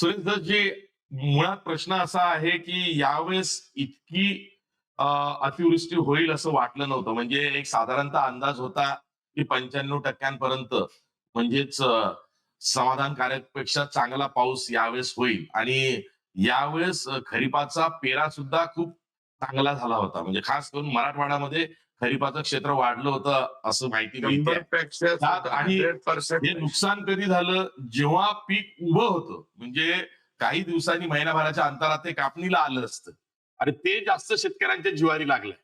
सुरेशदासजी मुळात प्रश्न असा आहे की यावेळेस इतकी अतिवृष्टी होईल असं वाटलं नव्हतं. म्हणजे एक साधारणतः अंदाज होता की पंच्याण्णव टक्क्यांपर्यंत म्हणजेच समाधानकारकपेक्षा चांगला पाऊस यावेळेस होईल. आणि यावेळेस खरीपाचा पेरा सुद्धा खूप चांगला झाला होता. म्हणजे खास करून मराठवाड्यामध्ये खरीपाचं क्षेत्र वाढलं होतं असं माहिती आणि हे नुकसान कधी झालं? जेव्हा पीक उभं होतं म्हणजे काही दिवसांनी महिनाभराच्या अंतरात ते कापणीला आलं असतं. आणि ते जास्त शेतकऱ्यांच्या जिवारी लागलंय.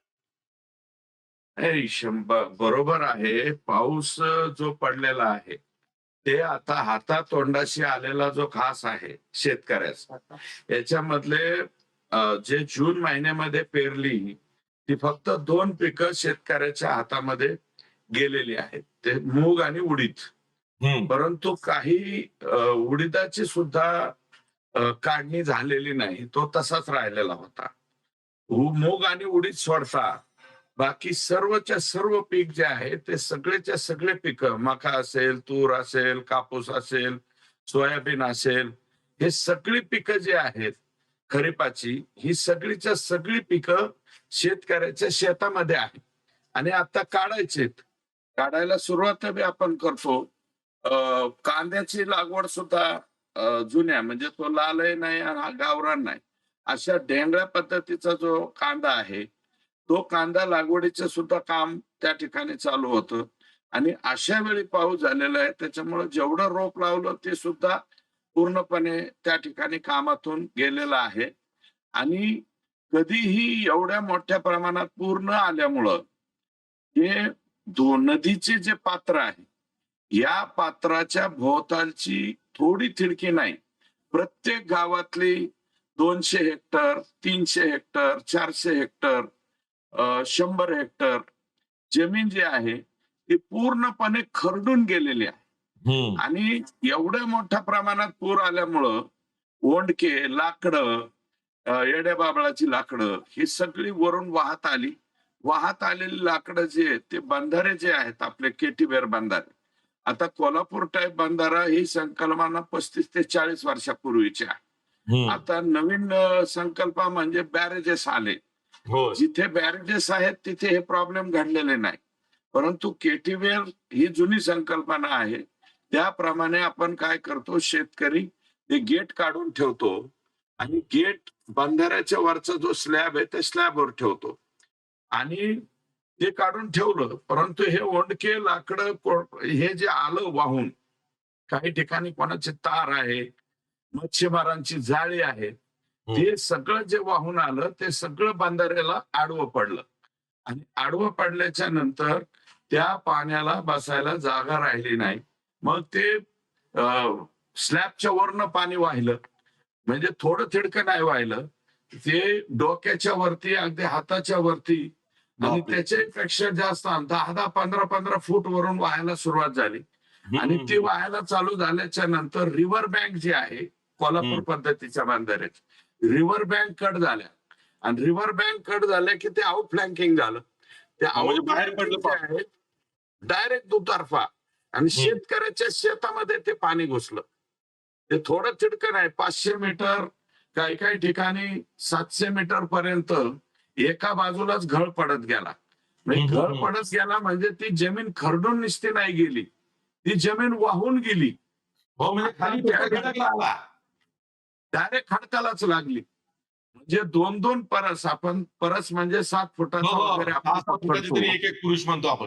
बरोबर आहे. पाऊस जो पडलेला आहे ते आता हातातोंडाशी आलेला जो घास आहे शेतकऱ्याचा. याच्यामधले जे जून महिन्यामध्ये पेरली ती फक्त दोन पिकं शेतकऱ्याच्या हातामध्ये गेलेली आहेत. ते मूग आणि उडीद. परंतु काही उडीदाची सुद्धा काढणी झालेली नाही. तो तसाच राहिलेला होता. मूग आणि उडीद सोडता. बाकी सर्वच्या सर्व पीक जे आहे ते सगळेच्या सगळे पिकं मका असेल तूर असेल कापूस असेल सोयाबीन असेल हे सगळी पिकं जे आहेत खरीपाची ही सगळीच्या सगळी पिकं शेतकऱ्याच्या शेतामध्ये आहेत. आणि आता काढायचेत काढायला सुरुवात बी आपण करतो. कांद्याची लागवड सुद्धा जुन्या म्हणजे तो लालही नाही आणि हा गावरान नाही. अशा ढेंगळ्या पद्धतीचा जो कांदा आहे तो कांदा लागवडीचं सुद्धा काम त्या ठिकाणी चालू होतं. आणि अशा वेळी पाऊस झालेला आहे त्याच्यामुळे जेवढं रोप लावलं ते सुद्धा पूर्णपणे त्या ठिकाणी कामातून गेलेलं आहे. आणि कधीही एवढ्या मोठ्या प्रमाणात पूर्ण आल्यामुळं हे नदीचे जे पात्र आहे या पात्राच्या भोवतालची थोडी थिडकी नाही. प्रत्येक गावातली दोनशे हेक्टर तीनशे हेक्टर चारशे हेक्टर शंभर हेक्टर जमीन जी आहे ती पूर्णपणे खरडून गेलेली आहे. आणि एवढ्या मोठ्या प्रमाणात पूर आल्यामुळं ओंडके लाकडं येड्या बाबळाची लाकडं ही सगळी वरून वाहत आली. वाहत आलेली लाकडं जे आहेत ते बंधारे जे आहेत आपले केटीवेर बंधारे. आता कोल्हापूर टाईप बंधारा ही संकल्पना पस्तीस ते चाळीस वर्षापूर्वीची आहे. आता नवीन अ, संकल्पना म्हणजे बॅरेजेस आले. हो. जिथे बॅरेजेस आहेत तिथे हे प्रॉब्लेम घडलेले नाही. परंतु केटीवेर ही जुनी संकल्पना आहे. त्याप्रमाणे आपण काय करतो शेतकरी ते गेट काढून ठेवतो आणि गेट बंधाऱ्याच्या वरचा जो स्लॅब आहे ते स्लॅबवर ठेवतो. आणि ते काढून ठेवलं परंतु हे ओंडके लाकडं हे जे आलं वाहून काही ठिकाणी कोणाचे तार आहे मच्छीमारांची जाळी आहे ते सगळं जे वाहून आलं ते सगळं बंधाऱ्याला आडवं पडलं. आणि आडवं पडल्याच्या नंतर त्या पाण्याला बसायला जागा राहिली नाही. मग ते स्लॅबच्या वरनं पाणी वाहिलं. म्हणजे थोडं थिडकं नाही वाहिलं. ते डोक्याच्या वरती अगदी हाताच्या वरती आणि. त्याच्यापेक्षा जास्त दहा दहा पंधरा पंधरा फूट वरून वाहायला सुरुवात झाली. आणि ती वाहायला चालू झाल्याच्यानंतर रिव्हर बँक जी आहे कोल्हापूर. पद्धतीच्या बांधाऱ्याची रिव्हर बँक कट झाल्या. आणि रिव्हर बँक कट झाल्या की ते आउट फ्लँकिंग झालं ते म्हणजे बाहेर outflanking पडलं डायरेक्ट दुतर्फा. आणि शेतकऱ्याच्या शेतामध्ये ते पाणी घुसलं. ते थोडं तिडकं नाही पाचशे मीटर काही काही ठिकाणी सातशे मीटर पर्यंत एका बाजूलाच घळ पडत गेला. म्हणजे घळ. पडत गेला म्हणजे ती जमीन खरडून निसती नाही गेली. ती जमीन वाहून गेली. हो म्हणजे खाली. डायरेक्ट खडकालाच लागली. म्हणजे दोन दोन परस आपण परस म्हणजे सात फुटाचा हो, हो. वगैरे आपण एक एक पुरुष म्हणतो आपण.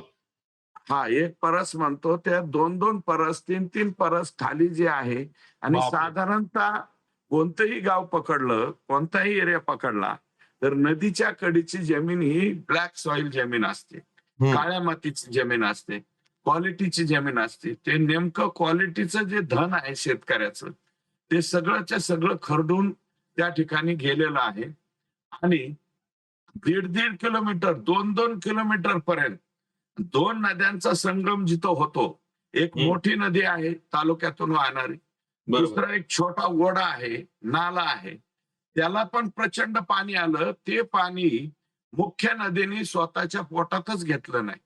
हा एक परस म्हणतो त्या दोन दोन परस तीन तीन परस खाली जे आहे आणि. साधारणतः कोणतंही गाव पकडलं कोणताही एरिया पकडला तर नदीच्या कडीची जमीन ही ब्लॅक सॉइल जमीन असते. काळ्या मातीची जमीन असते क्वालिटीची जमीन असते ते नेमकं क्वालिटीचं जे धन आहे शेतकऱ्याचं ते सगळंच्या सगळं खरडून त्या ठिकाणी गेलेलं आहे आणि दीड दीड किलोमीटर दोन दोन किलोमीटर पर्यंत दोन नद्यांचा संगम जिथं होतो एक. मोठी नदी आहे तालुक्यातून वाहणारी. दुसरा एक छोटा ओढा आहे नाला आहे. त्याला पण प्रचंड पाणी आलं. ते पाणी मुख्य नदीने स्वतःच्या पोटातच घेतलं नाही.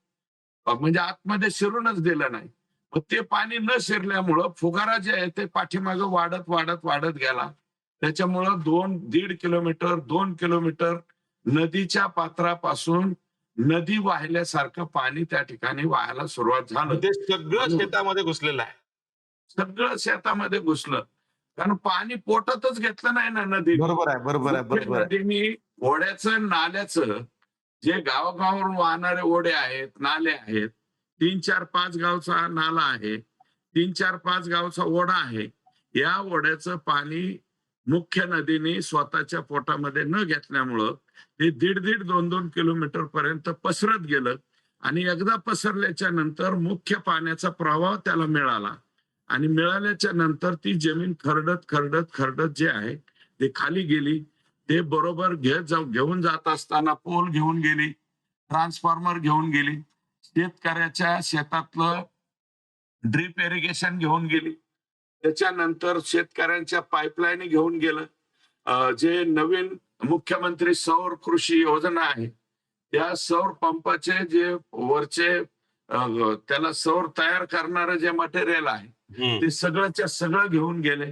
म्हणजे आतमध्ये शिरूनच दिलं नाही. मग ते पाणी न शिरल्यामुळं फुगारा जे आहे ते पाठीमागं वाढत वाढत वाढत गेला. त्याच्यामुळं दोन दीड किलोमीटर दोन किलोमीटर नदीच्या पात्रापासून नदी वाहिल्यासारखं पाणी त्या ठिकाणी वाहायला सुरुवात झालं. ते सगळं शेतामध्ये घुसलेलं आहे. सगळं शेतामध्ये घुसलं. कारण पाणी पोटातच घेतलं नाही ना नदी बरोबर आहे बरोबर आहे बरोबर नदीनी ओढ्याचं नाल्याचं जे गावागावावरून वाहणारे ओढे आहेत नाले आहेत तीन चार पाच गावचा नाला आहे तीन चार पाच गावचा ओढा आहे या ओढ्याचं पाणी मुख्य नदीने स्वतःच्या पोटामध्ये न घेतल्यामुळं ते दीड दीड दोन दोन किलोमीटर पर्यंत पसरत गेलं आणि एकदा पसरल्याच्या नंतर मुख्य पाण्याचा प्रवाह त्याला मिळाला. आणि मिळाल्याच्या नंतर ती जमीन खरडत खरडत खरडत जे आहे ते खाली गेली. ते बरोबर घेत जाऊ घेऊन जात असताना पोल घेऊन गेली ट्रान्सफॉर्मर घेऊन गेली शेतकऱ्याच्या शेतातलं ड्रीप इरिगेशन घेऊन गेली. त्याच्यानंतर शेतकऱ्यांच्या पाईपलाईन घेऊन गेलं जे नवीन मुख्यमंत्री सौर कृषी योजना आहे त्या सौर पंपाचे जे वरचे त्याला सौर तयार करणारं जे मटेरियल आहे. ते सगळंच्या सगळं घेऊन गेले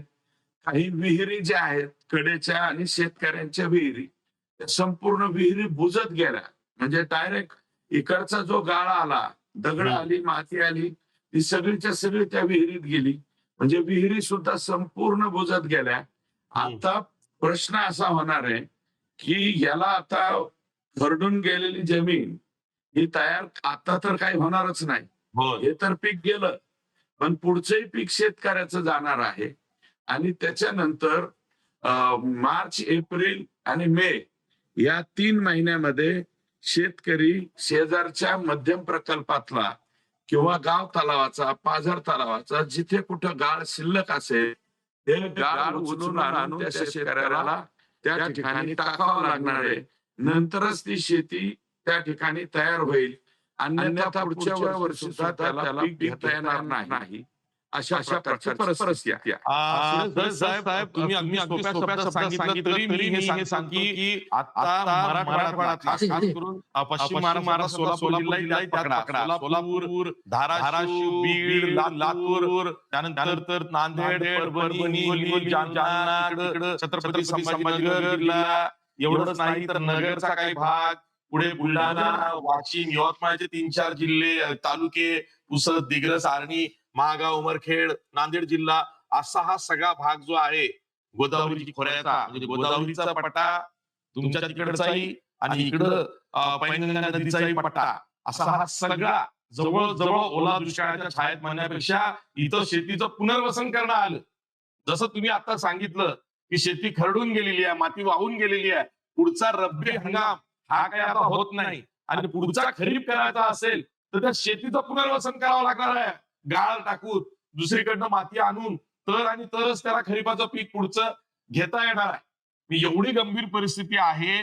काही विहिरी ज्या आहेत कडेच्या आणि शेतकऱ्यांच्या विहिरी त्या संपूर्ण विहिरी बुजत गेल्या म्हणजे डायरेक्ट इकडचा जो गाळा आला दगड. आली माती आली ती सगळीच्या सगळी त्या विहिरीत गेली म्हणजे विहिरी सुद्धा संपूर्ण बुजत गेल्या. आता प्रश्न असा होणार आहे की याला आता खरडून गेलेली जमीन ही तयार आता तर काही होणारच नाही. हो. हे तर पीक गेलं पण पुढचंही पीक शेतकऱ्याचं जाणार आहे. आणि त्याच्यानंतर मार्च एप्रिल आणि मे या तीन महिन्यामध्ये शेतकरी शेजारच्या मध्यम प्रकल्पातला किंवा गाव तलावाचा पाझर तलावाचा जिथे कुठं गाळ शिल्लक असेल ते गाळ उचलून आणून त्या शेतकऱ्याला त्या ठिकाणी टाकावं लागणार आहे. नंतरच ती शेती त्या ठिकाणी तयार होईल. अन्यथा पुढच्या वर्षी सुद्धा त्याला पीक घेता येणार नाही. अशा अशा प्रकारची परिस्थिती साहेब साहेब तुम्ही अगदी सोप्या शब्दात सांगितलं तरी मी हे सांगतो की आता मराठवाडा खास करून पश्चिम महाराष्ट्र सोलापूर जिल्हा इथला पकडा. सोलापूर धाराशिव बीड लातूर त्यानंतर तर नांदेड परभणी जालना छत्रपती संभाजीनगर जिल्हा. एवढंच नाही तर नगरचा काही भाग पुढे बुलढाणा वाशिम यवतमाळचे तीन चार जिल्हे तालुके पुसद दिग्रस आर्णी महागाव उमरखेड नांदेड जिल्हा असा हा सगळा भाग जो आहे गोदावरी खोऱ्याचा. म्हणजे गोदावरीचा पट्टा तुमच्या तिकडचाही आणि इकडं पैनगंगा नदीचाही पट्टा. असा हा सगळा जवळ जवळ ओला दुष्काळाच्या छायेत म्हणण्यापेक्षा इथं शेतीचं पुनर्वसन करणं आलं. जसं तुम्ही आता सांगितलं की शेती खरडून गेलेली आहे माती वाहून गेलेली आहे. पुढचा रब्बी हंगाम हा काही आता होत नाही. आणि पुढचा खरीप करायचा असेल तर त्या शेतीचं पुनर्वसन करावं लागणार आहे. गाळ टाकून दुसरीकडनं माती आणून तर आणि तरच त्याला खरीपाचं पीक पुढचं घेता येणार आहे. मी एवढी गंभीर परिस्थिती आहे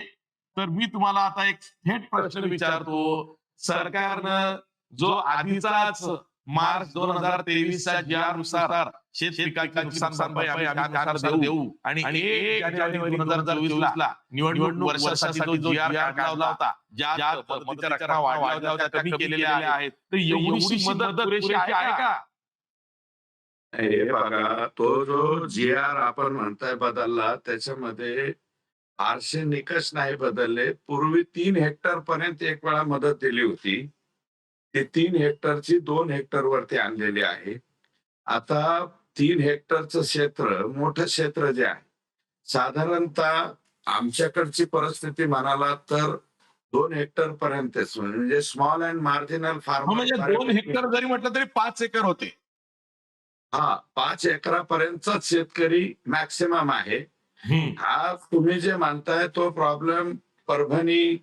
तर मी तुम्हाला आता एक थेट प्रश्न विचारतो. सरकारनं जो आधीचाच मार्च दोन हजार तेवीसच्या ज्या नुसार शेत पिकाची नुकसान भरपाई आम्ही त्यानुसार देऊ. आणि एक जानेवारी दोन हजार चोवीस ला निवडणूक वर्षासाठी जो जी आर काढला होता. ज्या ज्या मदतीच्या रकमा वाढल्या होत्या त्या कमी केलेल्या आहेत. तर एवढी मदत पुरेशी आहे का? हे बघा तो जो जी आर आपण म्हणताय बदलला त्याच्यामध्ये फारसे निकष नाही बदलले. पूर्वी तीन हेक्टर पर्यंत एक वेळा मदत दिली होती. ती तीन हेक्टरची दोन हेक्टर वरती आणलेली आहे. आता तीन हेक्टरचं क्षेत्र मोठं क्षेत्र जे आहे. साधारणतः आमच्याकडची परिस्थिती म्हणाला तर दोन हेक्टर पर्यंतच म्हणजे स्मॉल अँड मार्जिनल फार्मर म्हणजे दोन हेक्टर जरी म्हटलं तरी पाच एकर होते. हा पाच एकरापर्यंतचाच शेतकरी मॅक्सिमम आहे. हा तुम्ही जे मानताय तो प्रॉब्लेम परभणी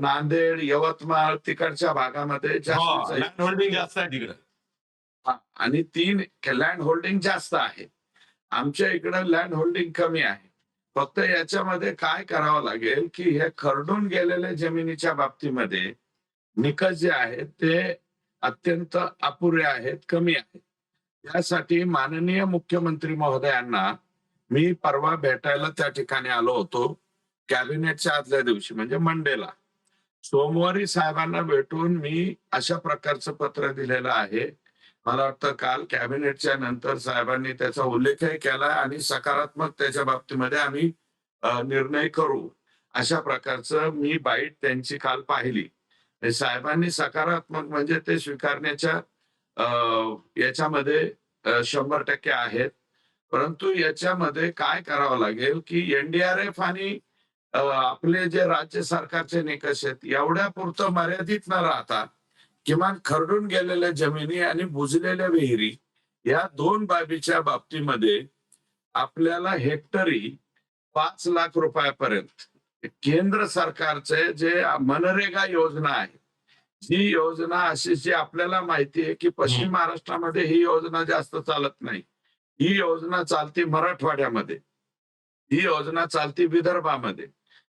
नांदेड यवतमाळ तिकडच्या भागामध्ये जास्त. जास्त आहे तिकडे. आणि तीन लँड होल्डिंग जास्त आहे. आमच्या इकडं लँड होल्डिंग कमी आहे. फक्त याच्यामध्ये काय करावं लागेल की हे खरडून गेलेल्या जमिनीच्या बाबतीमध्ये निकष जे आहेत ते अत्यंत अपुरे आहेत कमी आहेत. त्यासाठी माननीय मुख्यमंत्री महोदयांना मी परवा भेटायला त्या ठिकाणी आलो होतो कॅबिनेटच्या आदल्या दिवशी म्हणजे मंडेला. सोमवारी साहेबांना भेटून मी अशा प्रकारचं पत्र दिलेलं आहे. मला वाटतं काल कॅबिनेटच्या नंतर साहेबांनी त्याचा उल्लेखही केला आणि सकारात्मक त्याच्या बाबतीमध्ये आम्ही निर्णय करू. अशा प्रकारचं मी बाईट त्यांची काल पाहिली. साहेबांनी सकारात्मक म्हणजे ते स्वीकारण्याच्या याच्यामध्ये शंभर टक्के आहेत. परंतु याच्यामध्ये काय करावं लागेल की एनडीआरएफ आणि आपले जे राज्य सरकारचे निकष आहेत एवढ्या पुरतं मर्यादित न राहता किमान खरडून गेलेल्या जमिनी आणि बुजलेल्या विहिरी या दोन बाबीच्या बाबतीमध्ये आपल्याला हेक्टरी पाच लाख रुपयापर्यंत केंद्र सरकारचे जे मनरेगा योजना आहे ही योजना अशी जी आपल्याला माहिती आहे की पश्चिम महाराष्ट्रामध्ये ही योजना जास्त चालत नाही. ही योजना चालते मराठवाड्यामध्ये ही योजना चालते विदर्भामध्ये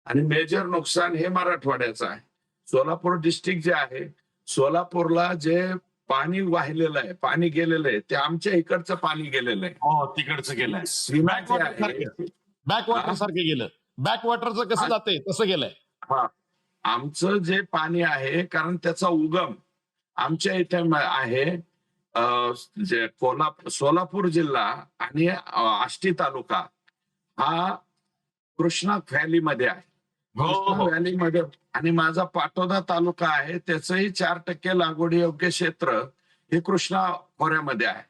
आणि मेजर नुकसान हे मराठवाड्याचं आहे. सोलापूर डिस्ट्रिक्ट जे आहे सोलापूरला जे पाणी वाहिलेलं आहे पाणी गेलेलं आहे ते आमच्या इकडचं पाणी गेलेलं आहे. हो तिकडचं गेलंय. सीमा जे आहे. बॅकवॉटर सारखं. गेलं. बॅकवॉटरचं कसं जाते तसं गेलंय. हा. आमचं जे पाणी आहे कारण त्याचा उगम आमच्या इथे आहे जे कोल्हापूर सोलापूर जिल्हा आणि आष्टी तालुका हा कृष्णा व्हॅलीमध्ये आहे. हो कृष्णा हो व्हॅलीमध्ये आणि माझा पाटोदा तालुका आहे त्याचंही चार टक्के लागवडी योग्य क्षेत्र हे कृष्णा खोऱ्यामध्ये आहे.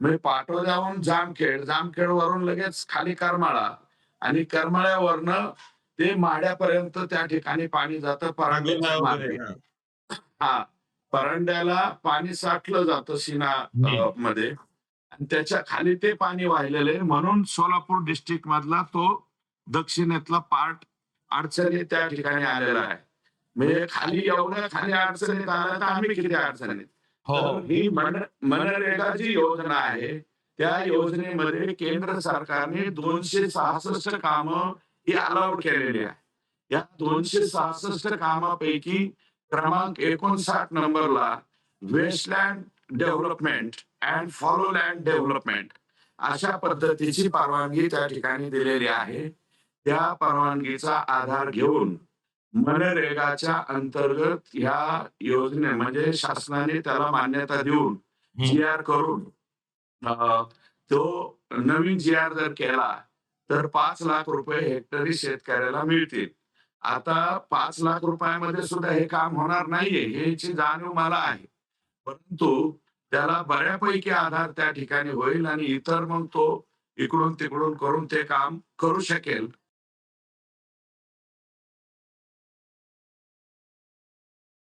म्हणजे पाटोद्याहून जामखेड जामखेड वरून लगेच खाली करमाळा आणि करमाळ्यावरनं ते माड्यापर्यंत त्या ठिकाणी पाणी जातं मार्गे हा. परांड्याला पाणी साठलं जातं सीना मध्ये. आणि त्याच्याखाली ते पाणी वाहिलेलं आहे. म्हणून सोलापूर डिस्ट्रिक्ट मधला तो दक्षिणेतला पार्ट अडचणी त्या ठिकाणी आलेला आहे म्हणजे खाली एवढ्या खाली अडचणीत आल्या तर आम्ही किती अडचणीत? हो. ही मन- मनरेगा जी योजना आहे त्या योजनेमध्ये केंद्र सरकारने दोनशे सहासष्ट कामं ही अलाउड केलेली आहे या दोनशे सहासष्ट कामापैकी क्रमांक एकोणसाठ नंबरला wasteland development and fallow land development अशा पद्धतीची परवानगी त्या ठिकाणी दिलेली आहे. त्या परवानगीचा आधार घेऊन मनरेगाच्या अंतर्गत ह्या योजने म्हणजे शासनाने त्याला मान्यता देऊन जी आर करून तो नवीन जी आर जर केला तर पाच लाख रुपये हेक्टरी शेतकऱ्याला मिळतील. आता पाच लाख रुपयामध्ये सुद्धा हे काम होणार नाहीये ह्याची जाणीव मला आहे. परंतु त्याला बऱ्यापैकी आधार त्या ठिकाणी होईल आणि इतर मग तो इकडून तिकडून करून ते काम करू शकेल.